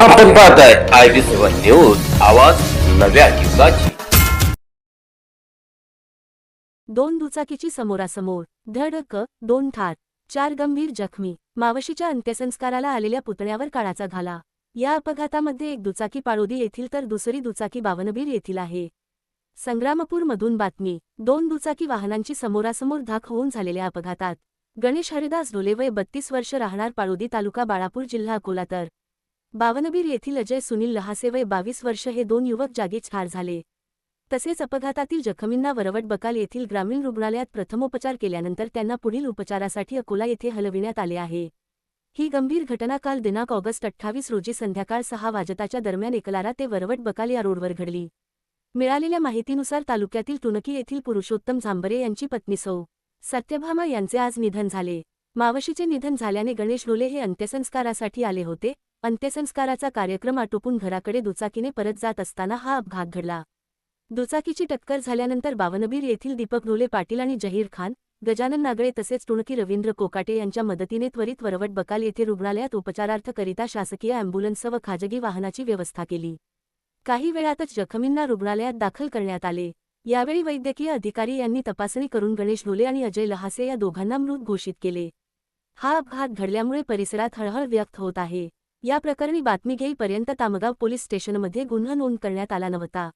पाहताय I B seven news आवाज नव्या दिवसाची दोन दुचाकीची समोरासमोर धडक दोन ठार चार गंभीर जखमी मावशीच्या अंत्यसंस्काराला आलेल्या पुतळ्यावर काळाचा घाला. या अपघातामध्ये एक दुचाकी पाळोदी येथील तर दुसरी दुचाकी बावनबीर येथील आहे. संग्रामपूरमधून बातमी दोन दुचाकी वाहनांची समोरासमोर धाक होऊन झालेल्या अपघातात गणेश हरिदास ढोले वय बत्तीस वर्ष राहणार पाळोदी तालुका बाळापूर जिल्हा अकोला तर बावनबीर येथील अजय सुनील लहासे वय बावीस वर्ष हे दोन युवक जागीच ठार झाले. तसेच अपघातातील जखमींना वरवट बकाल येथील ग्रामीण रुग्णालयात प्रथमोपचार केल्यानंतर त्यांना पुढील उपचारासाठी अकोला येथे हलविण्यात आले आहे. ही गंभीर घटना काल दिनांक ऑगस्ट अठ्ठावीस रोजी संध्याकाळ सहा वाजताच्या दरम्यान एकलारा ते वरवट बकाल या रोडवर घडली. मिळालेल्या माहितीनुसार तालुक्यातील टुनकी येथील पुरुषोत्तम झांबरे यांची पत्नी सौ. सत्यभामा यांचे आज निधन झाले. मावशीचे निधन झाल्याने गणेश डोले हे अंत्यसंस्कारासाठी आले होते अंत्यसंस्काराचा कार्यक्रम आटोपून घराकडे दुचाकीने परत जात असताना हा अपघात घडला. दुचाकीची टक्कर झाल्यानंतर बावनबीर येथील दीपक ढोले पाटील आणि जहीर खान गजानन नागळे तसेच टुणकी रवींद्र कोकाटे यांच्या मदतीने त्वरित वरवट बकाल येथे रुग्णालयात उपचारार्थकरिता शासकीय अँब्युलन्स व खाजगी वाहनाची व्यवस्था केली. काही वेळातच जखमींना रुग्णालयात दाखल करण्यात आले. यावेळी वैद्यकीय अधिकारी यांनी तपासणी करून गणेश ढोले आणि अजय लहासे या दोघांना मृत घोषित केले. हा अपघात घडल्यामुळे परिसरात हळहळ व्यक्त होत आहे. या प्रकरणी बातमी घेईपर्यंत तामगाव पोलीस स्टेशनमध्ये गुन्हा नोंद करण्यात आला नव्हता.